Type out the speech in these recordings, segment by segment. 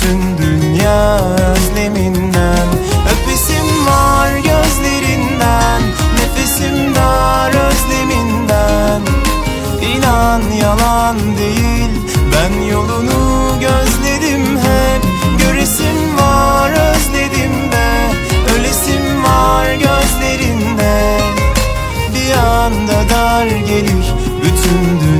bütün dünya özleminden. Öpesim var gözlerinden Nefesim dar özleminden. İnan yalan değil Ben yolunu gözledim hep. Göresim var özledim de Ölesim var gözlerinde. Bir anda dar gelir bütün dünya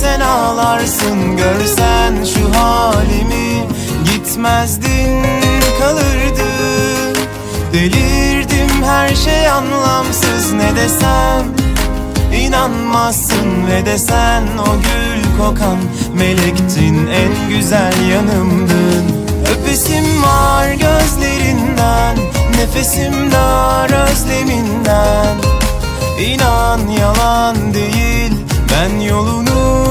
sen ağlarsın görsen şu halimi. Gitmezdin kalırdın Delirdim her şey anlamsız ne desem? İnanmazsın ve desen o gül kokan Melektin en güzel yanımdın. Öpesim var gözlerinden Nefesim dar özleminden. İnan yalan değil Ben yolunu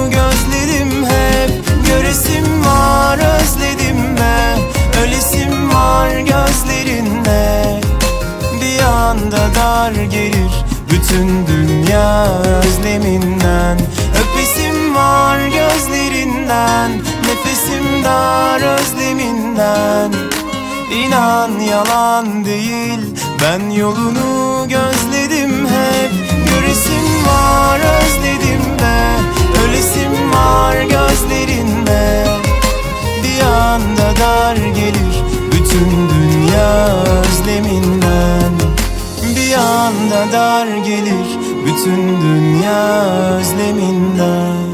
anda dar gelir bütün dünya özleminden. Öpesim var gözlerinden Nefesim dar özleminden. İnan yalan değil Ben yolunu gözledim hep. Göresim var özledim de Ölesim var Bir anda dar gelir Bütün dünya özleminden